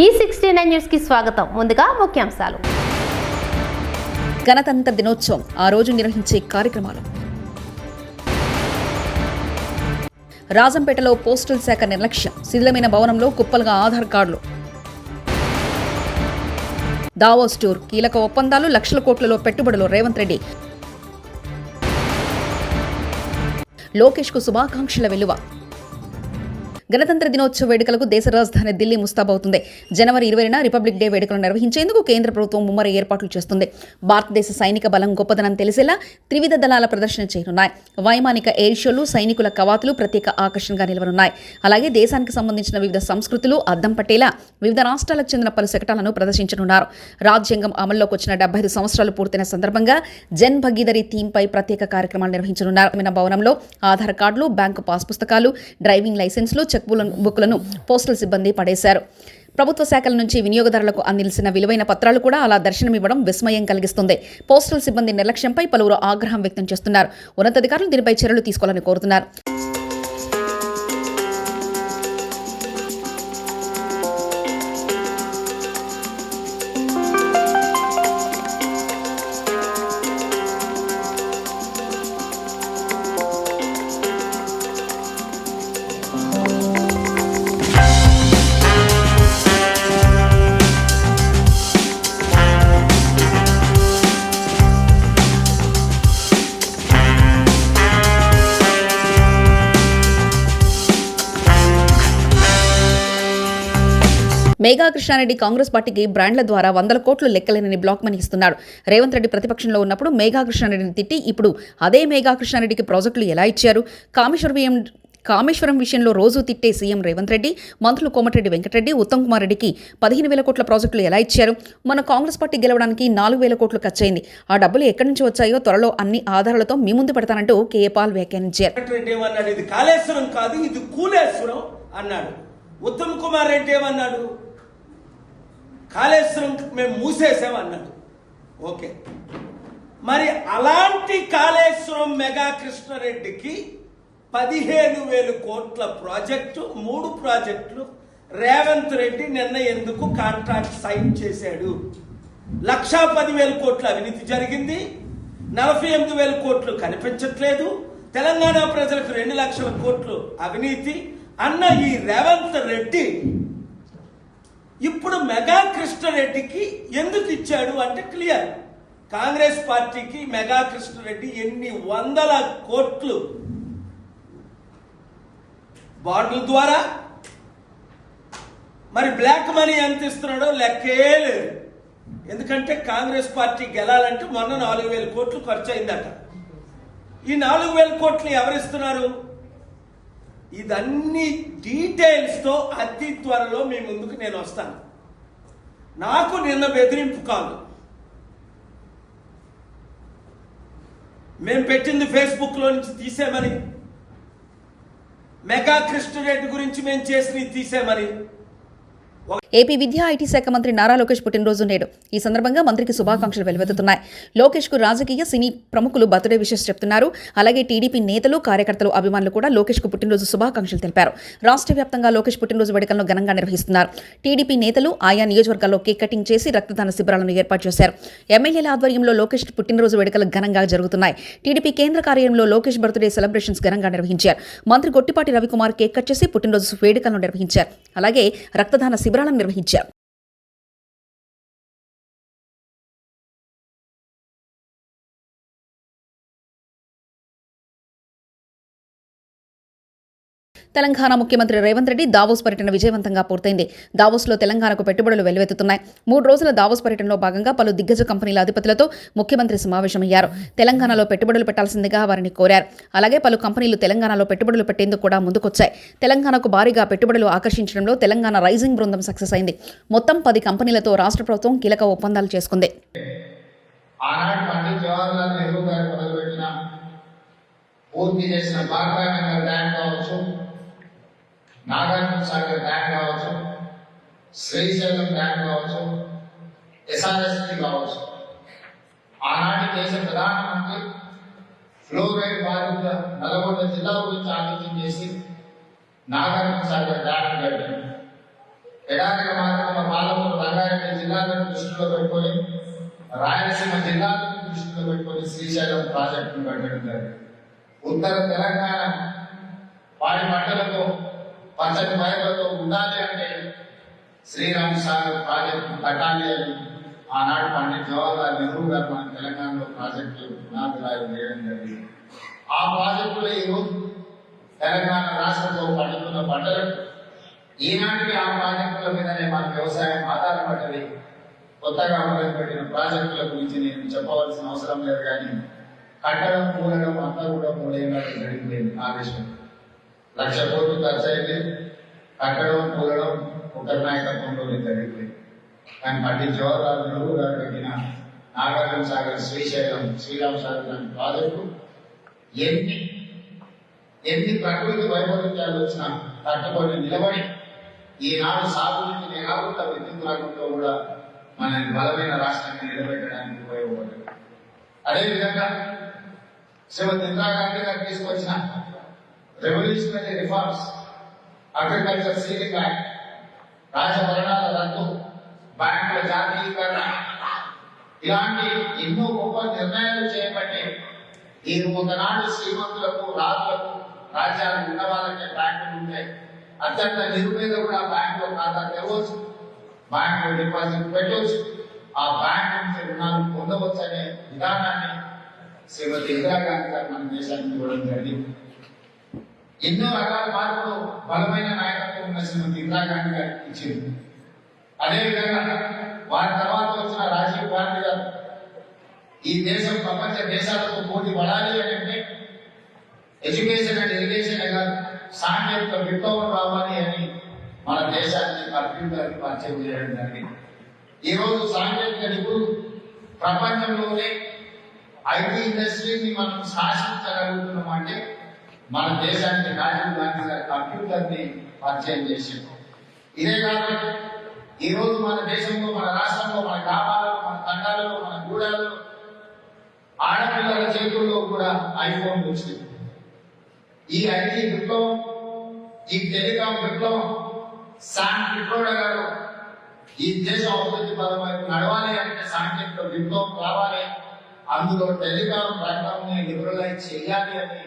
ఈ sixty nine న్యూస్కి స్వాగతం. ముందుగా ముఖ్యాంశాలు. గణతంత్ర దినోత్సవం ఆ రోజు నిర్వహించే కార్యక్రమాలు. రాజంపేటలో పోస్టల్ శాఖ నిర్లక్ష్యం శిథిలమైన భవనంలో కుప్పలుగా ఆధార్ కార్డులు. దావోస్ టూర్ కీలక ఒప్పందాలు లక్షల కోట్లలో పెట్టుబడులు రేవంత్ రెడ్డి. లోకేష్కు శుభాకాంక్షల వెలువ. గణతంత్ర దినోత్సవ వేడుకలకు దేశ రాజధాని ఢిల్లీ ముస్తాబవుతుంది. జనవరి ఇరవైన రిపబ్లిక్ డే వేడుకలు నిర్వహించేందుకు కేంద్ర ప్రభుత్వం ముమ్మర ఏర్పాట్లు చేస్తుంది. భారతదేశ సైనిక బలం గొప్పదనం తెలిసేలా త్రివిధ దళాల ప్రదర్శన చేయనున్నాయి. వైమానిక ఎయిర్ షోలు సైనికుల కవాతులు ప్రత్యేక ఆకర్షణగా నిలవనున్నాయి. అలాగే దేశానికి సంబంధించిన వివిధ సంస్కృతులు అద్దం పట్టేలా వివిధ రాష్ట్రాలకు చెందిన పలు శకటాలను ప్రదర్శించనున్నారు. రాజ్యాంగం అమల్లోకి వచ్చిన డెబ్బై ఐదు సంవత్సరాలు పూర్తయిన సందర్భంగా జన్ భగీదరి థీమ్పై ప్రత్యేక కార్యక్రమాలు నిర్వహించనున్నారు. భవనంలో ఆధార్ కార్డులు బ్యాంకు పాస్ పుస్తకాలు డ్రైవింగ్ లైసెన్సులు చెక్ బుక్లను పోస్టల్ సిబ్బంది పడేశారు. ప్రభుత్వ శాఖల నుంచి వినియోగదారులకు అందించిన విలువైన పత్రాలు కూడా అలా దర్శనమివ్వడం విస్మయం కలిగిస్తుంది. పోస్టల్ సిబ్బంది నిర్లక్ష్యంపై పలువురు ఆగ్రహం వ్యక్తం చేస్తున్నారు. ఉన్నతాధికారులు దీనిపై చర్యలు తీసుకోవాలని కోరుతున్నారు. మేఘా కృష్ణారెడ్డి కాంగ్రెస్ పార్టీకి బ్రాండ్ల ద్వారా వందల కోట్లు లెక్కలేనని బ్లాక్ మనీ ఇస్తున్నాడు రేవంత్ రెడ్డి ప్రతిపక్షంలో ఉన్నప్పుడు మేఘా కృష్ణారెడ్డిని తిట్టి ఇప్పుడు అదే మేఘా కృష్ణారెడ్డికి ప్రాజెక్టులు ఎలా ఇచ్చారు? కామేశ్వరం కామేశ్వరం విషయంలో రోజు తిట్టే సీఎం రేవంత్ రెడ్డి మంత్రులు కోమటిరెడ్డి వెంకటరెడ్డి ఉత్తమ్ కుమార్ రెడ్డికి పదిహేను వేల కోట్ల ప్రాజెక్టులు ఎలా ఇచ్చారు? మన కాంగ్రెస్ పార్టీ గెలవడానికి నాలుగు వేల కోట్లు ఖర్చయింది. ఆ డబ్బులు ఎక్కడి నుంచి వచ్చాయో త్వరలో అన్ని ఆధారాలతో మీ ముందు పెడతానంటూ కేఏ పాల్ వ్యాఖ్యానించారు. ఇది కాళేశ్వరం కాదు ఇది కూలేశ్వరం అన్నాడు. ఉత్తమ్ కుమార్ రెడ్డి ఏమన్నాడు? కాళేశ్వరం మేము మూసేసాం అన్నాడు ఓకే. మరి అలాంటి కాళేశ్వరం మెగా కృష్ణారెడ్డికి పదిహేను వేలు కోట్ల ప్రాజెక్టు మూడు ప్రాజెక్టులు రేవంత్ రెడ్డి నిన్న ఎందుకు కాంట్రాక్ట్ సైన్ చేశాడు? లక్షా పదివేల కోట్ల అవినీతి జరిగింది. నలభై ఎనిమిది వేల కోట్లు కనిపించట్లేదు. తెలంగాణ ప్రజలకు రెండు లక్షల కోట్లు అవినీతి. అన్న ఈ రేవంత్ రెడ్డి ఇప్పుడు మెగా కృష్ణారెడ్డికి ఎందుకు ఇచ్చాడు అంటే క్లియర్. కాంగ్రెస్ పార్టీకి మెగా కృష్ణారెడ్డి ఎన్ని వందల కోట్లు బాండ్ల ద్వారా? మరి బ్లాక్ మనీ ఎంత ఇస్తున్నాడో లెక్కే లేదు. ఎందుకంటే కాంగ్రెస్ పార్టీ గెలాలంటే మొన్న నాలుగు వేల కోట్లు ఖర్చు అయిందట. ఈ నాలుగు వేల కోట్లు ఎవరిస్తున్నారు ఇదన్నీ డీటెయిల్స్తో అతి త్వరలో మీ ముందుకు నేను వస్తాను. నాకు నిన్న బెదిరింపు కాదు. మేము పెట్టింది ఫేస్బుక్లో నుంచి తీసేమని మెగా కృష్ణరెడ్డి గురించి మేము చేసినవి తీసేమని ఏపీ విద్యా ఐటీ శాఖ మంత్రి నారా లోకేష్ పుట్టినరోజు నేడు. ఈ సందర్భంగా మంత్రికి శుభాకాంక్షలు వెలువెత్తుతున్నాయి. లోకేష్కు రాజకీయ సినీ ప్రముఖులు బర్త్డే విషెస్ చెప్తున్నారు. అలాగే టీడీపీ నేతలు కార్యకర్తలు అభిమానులు కూడా లోకేష్కు పుట్టినరోజు శుభాకాంక్షలు తెలిపారు. రాష్ట్ర వ్యాప్తంగా లోకేష్ పుట్టినరోజు వేడుకలను ఘనంగా నిర్వహిస్తున్నారు. టీడీపీ నేతలు ఆయా నియోజకవర్గాల్లో కేక్ కటింగ్ చేసి రక్తదాన శిబిరాలను ఏర్పాటు చేశారు. ఎమ్మెల్యేల ఆధ్వర్యంలో లోకేష్ పుట్టినరోజు వేడుకలు ఘనంగా జరుగుతున్నాయి. టీడీపీ కేంద్ర కార్యాలయంలో లోకేష్ బర్త్డే సెలబ్రేషన్స్ ఘనంగా నిర్వహించారు. మంత్రి గొట్టిపాటి రవికుమార్ కేక్ కట్ చేసి పుట్టినరోజు వేడుకలను నిర్వహించారు. అలాగే రక్తదాన శిబిరాలను నిర్వహించారు. తెలంగాణ ముఖ్యమంత్రి రేవంత్ రెడ్డి దావోస్ పర్యటన విజయవంతంగా పూర్తయింది. దావోస్లో తెలంగాణకు పెట్టుబడులు వెల్లువెత్తుతున్నాయి. మూడు రోజుల దావోస్ పర్యటనలో భాగంగా పలు దిగ్గజ కంపెనీల అధిపతులతో ముఖ్యమంత్రి సమావేశమయ్యారు. తెలంగాణలో పెట్టుబడులు పెట్టాల్సిందిగా వారిని కోరారు. అలాగే పలు కంపెనీలు తెలంగాణలో పెట్టుబడులు పెట్టేందుకు కూడా ముందుకొచ్చాయి. తెలంగాణకు భారీగా పెట్టుబడులు ఆకర్షించడంలో తెలంగాణ రైజింగ్ బృందం సక్సెస్ అయింది. మొత్తం పది కంపెనీలతో రాష్ట్ర ప్రభుత్వం కీలక ఒప్పందాలు చేసుకుంది. ఆనాడు పండిత్ జవహర్లాల్ నెహ్రూ గారు మొదలుపెట్టిన పూర్తి చేసిన బాగ్రానగర్ డ్యామ్ కావచ్చు నాగార్జున సాగర్ డ్యామ్ కావచ్చు శ్రీశైలం డ్యామ్ కావచ్చు ఎస్ఆర్ఎస్పి కావచ్చు. ఆనాటి దేశ ప్రధానమంత్రి ఫ్లోరైడ్ బాధిత నల్గొండ జిల్లా గురించి ఆలోచన చేసి నాగార్జున సాగర్ డ్యామ్ కట్టింది పాలమూరు రంగారెడ్డి జిల్లాలను దృష్టిలో పెట్టుకొని రాయలసీమ జిల్లాలను దృష్టిలో పెట్టుకొని శ్రీశైలం ప్రాజెక్టును కట్టడం జరిగింది. ఉత్తర తెలంగాణ వారి పంటలతో పచ్చని పైర్లతో ఉండాలి అంటే శ్రీరామ్ సాగర్ ప్రాజెక్టు కట్టాలి అని ఆనాడు పండిట్ జవహర్లాల్ నెహ్రూ గారు మన తెలంగాణలో ప్రాజెక్టులు పునాదురాయి వేయడం జరిగింది. ఆ ప్రాజెక్టులో ఈరోజు తెలంగాణ రాష్ట్రంలో పండుతున్న పంటలకు ఈనాటికి ఆ ప్రాజెక్టుల మీదనే మన వ్యవసాయం ఆధారపడ్డది కొత్తగా మొదలుపెట్టిన ప్రాజెక్టుల గురించి నేను చెప్పవలసిన అవసరం లేదు కానీ కట్టడం కూడడం అంతా కూడా మూడేళ్ళకి జరిగిపోయింది ఆవేశం లక్ష కోట్లు ఖర్చు అయింది కట్టడం కూలడం ఒకరి నాయకత్వంలో జరిగింది కానీ పండిత్ జవహర్లాల్ నెహ్రూ గారు పెట్టిన నాగార్జున సాగర్ శ్రీశైలం శ్రీరామ సాగర్ లాంటి ప్రాజెక్టు ఎన్ని ఎన్ని ప్రకృతి వైపరీత్యాలు వచ్చినా తట్టుకొని నిలబడి ఈనాడు సాగునీటి నిరాకృత విద్యుత్ రాకుండా కూడా మన బలమైన రాష్ట్రాన్ని నిలబెట్టడానికి ఉపయోగపడింది అదేవిధంగా శ్రీమతి ఇందిరాగాంధీ గారు తీసుకొచ్చిన revolutionary reforms agriculture ceiling act రాజభరణాల రద్దు బ్యాంకుల జాతీయకరణ. ఇలాంటి ఎన్నో గొప్ప నిర్ణయాలు చేపట్టి ఈ ఒకనాడు శ్రీమంతులకు రాజులకు రాజ్యాలు ఉన్న వాళ్ళకే బ్యాంకులు ఉంటాయి. అత్యంత నిరుపేద కూడా బ్యాంకులో ఖాతా తెరవచ్చు బ్యాంకులో డిపాజిట్ పెట్టవచ్చు. ఆ బ్యాంక్ నుంచి రుణాలు పొందవచ్చు అనే విధానాన్ని శ్రీమతి ఇందిరాగాంధీ గారు మన దేశానికి ఇవ్వడం జరిగింది. ఎన్నో రకాల మార్పులు బలమైన నాయకత్వం ఉన్న శ్రీమతి ఇందిరాగాంధీ గారికి ఇచ్చింది. అదేవిధంగా వారి తర్వాత వచ్చిన రాజీవ్ గాంధీ గారు ఈ దేశం ప్రపంచ దేశాలతో పోటీ పడాలి అని అంటే ఎడ్యుకేషన్ అండ్ ఎడ్యుకేషన్ కాదు సాంకేతిక విప్లవం రావాలి అని మన దేశాన్ని కంప్యూటర్ పరిచయం చేయడం జరిగింది. ఈరోజు సాంకేతిక నిపుణులు ప్రపంచంలోనే ఐటీ ఇండస్ట్రీని మనం శాసించగలుగుతున్నాం అంటే మన దేశానికి రాజీవ్ గాంధీ గారి కంప్యూటర్ని పరిచయం చేసింది ఇదే కాదు ఈ రోజు మన దేశంలో మన రాష్ట్రంలో మన గ్రామాలలో మన తండాలలో మన గూడాలలో ఆడపిల్లల చేతుల్లో కూడా ఐఫోన్ వచ్చింది. ఈ ఐటీ విప్లవం ఈ టెలికాం విప్లవం శామ్ విప్లవ గారు ఈ దేశం అభివృద్ధి పదం వైపు నడవాలి అంటే సాంకేతిక విప్లవం రావాలి అందులో టెలికాం రంగంని లిబరలైజ్ చేయాలి అని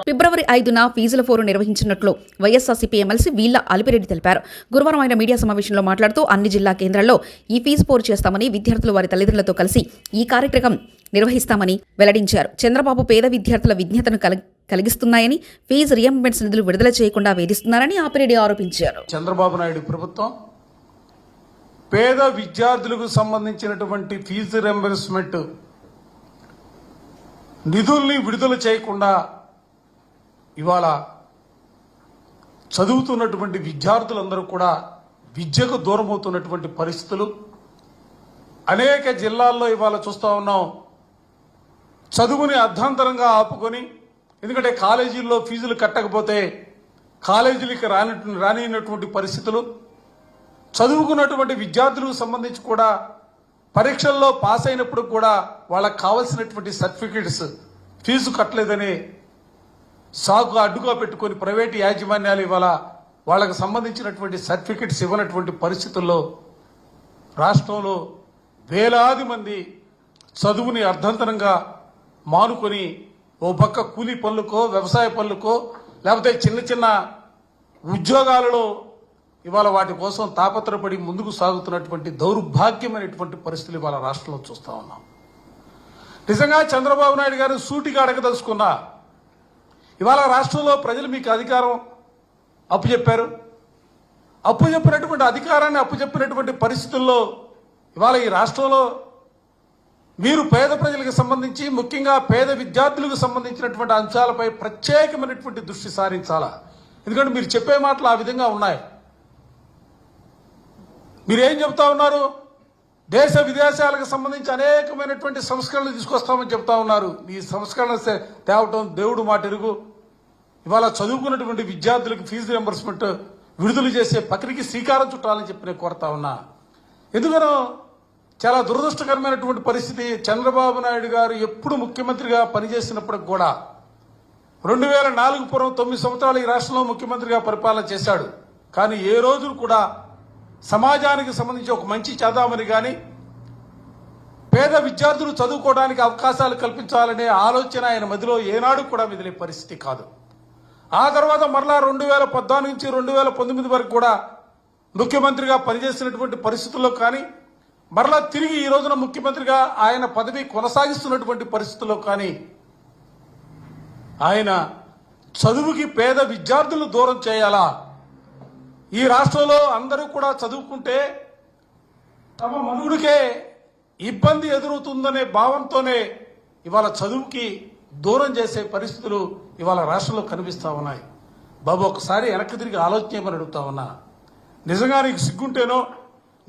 ఫిబ్రవరి ఐదున ఫీజుల ఫోరు నిర్వహించినట్లు వైఎస్ఆర్సీపీ ఎమ్మెల్సీ వీళ్ళ అలిపిరెడ్డి తెలిపారు. గురువారం ఆయన మీడియా సమావేశంలో మాట్లాడుతూ అన్ని జిల్లా కేంద్రాల్లో ఈ ఫీజు పోరు చేస్తామని విద్యార్థులు వారి తల్లిదండ్రులతో కలిసి ఈ కార్యక్రమం నిర్వహిస్తామని వెల్లడించారు. చంద్రబాబు పేద విద్యార్థుల విజ్ఞతను కల- కలిగిస్తున్నాయని ఫీజు రియంబర్మెంట్స్ నిధులు విడుదల చేయకుండా వేధిస్తున్నారని ఆపిరెడ్డి ఆరోపించారు. చంద్రబాబు నాయుడు ప్రభుత్వం పేద విద్యార్థులకు సంబంధించినటువంటి ఫీజు రెంబర్స్మెంట్ నిధుల్ని విడుదల చేయకుండా ఇవాళ చదువుతున్నటువంటి విద్యార్థులందరూ కూడా విద్యకు దూరమవుతున్నటువంటి పరిస్థితులు. అనేక జిల్లాల్లో ఇవాళ చూస్తూ ఉన్నాం. చదువుని అర్ధాంతరంగా ఆపుకొని ఎందుకంటే కాలేజీల్లో ఫీజులు కట్టకపోతే కాలేజీలకి రాని రానినటువంటి పరిస్థితులు. చదువుకున్నటువంటి విద్యార్థులకు సంబంధించి కూడా పరీక్షల్లో పాస్ అయినప్పుడు కూడా వాళ్ళకి కావలసినటువంటి సర్టిఫికెట్స్ ఫీజు కట్టలేదని సాగు అడ్డుగా పెట్టుకొని ప్రైవేటు యాజమాన్యాలు ఇవాళ వాళ్ళకు సంబంధించినటువంటి సర్టిఫికెట్స్ ఇవ్వనటువంటి పరిస్థితుల్లో రాష్ట్రంలో వేలాది మంది చదువుని అర్ధంతరంగా మానుకొని ఓ పక్క కూలీ పనులకో వ్యవసాయ పనులకో లేకపోతే చిన్న చిన్న ఉద్యోగాలలో ఇవాళ వాటి కోసం తాపత్రపడి ముందుకు సాగుతున్నటువంటి దౌర్భాగ్యమైనటువంటి పరిస్థితులు ఇవాళ రాష్ట్రంలో చూస్తూ ఉన్నాం. నిజంగా చంద్రబాబు నాయుడు గారు సూటిగా అడగదలుచుకున్నా ఇవాళ రాష్ట్రంలో ప్రజలు మీకు అధికారం అప్పచెప్పారు. అప్పు చెప్పినటువంటి అధికారాన్ని అప్పు చెప్పినటువంటి పరిస్థితుల్లో ఇవాళ ఈ రాష్ట్రంలో మీరు పేద ప్రజలకు సంబంధించి ముఖ్యంగా పేద విద్యార్థులకు సంబంధించినటువంటి అంశాలపై ప్రత్యేకమైనటువంటి దృష్టి సారించాలా? ఎందుకంటే మీరు చెప్పే మాటలు ఆ విధంగా ఉన్నాయి. మీరేం చెప్తా ఉన్నారు? దేశ విదేశాలకు సంబంధించి అనేకమైనటువంటి సంస్కరణలు తీసుకొస్తామని చెప్తా ఉన్నారు. ఈ సంస్కరణ తేవటం దేవుడు మాట ఎరుగు. ఇవాళ చదువుకున్నటువంటి విద్యార్థులకు ఫీజు రియంబర్స్మెంట్ విడుదల చేసే ప్రక్రియకి శ్రీకారం చుట్టాలని చెప్పి నేను కోరుతా ఉన్నా. ఎందుకనో చాలా దురదృష్టకరమైనటువంటి పరిస్థితి చంద్రబాబు నాయుడు గారు ఎప్పుడు ముఖ్యమంత్రిగా పనిచేసినప్పటికి కూడా రెండు వేల నాలుగు పూర్వం తొమ్మిది సంవత్సరాలు ఈ రాష్ట్రంలో ముఖ్యమంత్రిగా పరిపాలన చేశాడు. కానీ ఏ రోజు కూడా సమాజానికి సంబంధించి ఒక మంచి చేద్దామని కానీ పేద విద్యార్థులు చదువుకోవడానికి అవకాశాలు కల్పించాలనే ఆలోచన ఆయన మదిలో ఏనాడు కూడా మిదిలే పరిస్థితి కాదు. ఆ తర్వాత మరలా రెండు వేల పద్నాలుగు నుంచి రెండు వేల పంతొమ్మిది వరకు కూడా ముఖ్యమంత్రిగా పనిచేసినటువంటి పరిస్థితుల్లో కానీ మరలా తిరిగి ఈ రోజున ముఖ్యమంత్రిగా ఆయన పదవి కొనసాగిస్తున్నటువంటి పరిస్థితుల్లో కానీ ఆయన చదువుకి పేద విద్యార్థులను దూరం చేయాలా? ఈ రాష్ట్రంలో అందరూ కూడా చదువుకుంటే తమ మనుగుడికే ఇబ్బంది ఎదురవుతుందనే భావంతోనే ఇవాళ చదువుకి దూరం చేసే పరిస్థితులు ఇవాళ రాష్ట్రంలో కనిపిస్తూ ఉన్నాయి. బాబు ఒకసారి వెనక్కి తిరిగి ఆలోచించమని అడుగుతా ఉన్నా. నిజంగా నీకు సిగ్గుంటేనో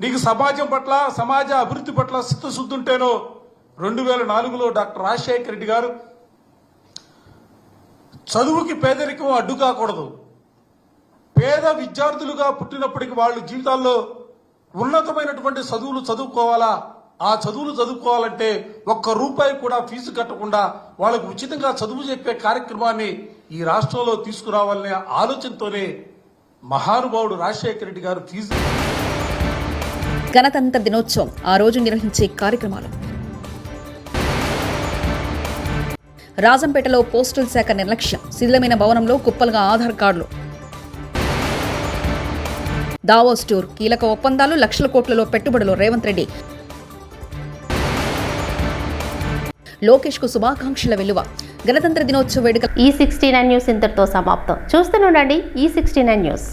నీకు సమాజం పట్ల సమాజ అభివృద్ధి పట్ల చిత్తశుద్ధి ఉంటేనో రెండు వేల నాలుగులో డాక్టర్ రాజశేఖర రెడ్డి గారు చదువుకి పేదరికం అడ్డు కాకూడదు పేద విద్యార్థులుగా పుట్టినప్పటికీ వాళ్ళు జీవితాల్లో ఉన్నతమైనటువంటి చదువులు చదువుకోవాలా? ఆ చదువులు చదువుకోవాలంటే ఒక్క రూపాయి కూడా ఫీజు కట్టకుండా వాళ్ళకు ఉచితంగా చదువు చెప్పే కార్యక్రమాన్ని ఈ రాష్ట్రంలో తీసుకురావాలనే ఆలోచనతోనే మహానుభావుడు రాజశేఖర రెడ్డి గారు ఫీజు గణతంత్ర దినోత్సవం ఆ రోజు నిర్వహించే కార్యక్రమాలు. రాజంపేటలో పోస్టల్ శాఖ నిర్లక్ష్యం. శిథిలమైన భవనంలో కుప్పలుగా ఆధార్ కార్డులు. దావోస్ టూర్ కీలక ఒప్పందాలు లక్షల కోట్లలో పెట్టుబడులు. రేవంత్ రెడ్డి. లోకేష్కు శుభాకాంక్షల విలువ గణతంత్ర దినోత్సవ వేడుక ఈ సిక్స్టీ నైన్ న్యూస్ ఇంతటితో సమాప్తం. చూస్తూనే ఉండండి ఈ సిక్స్టీ నైన్ న్యూస్.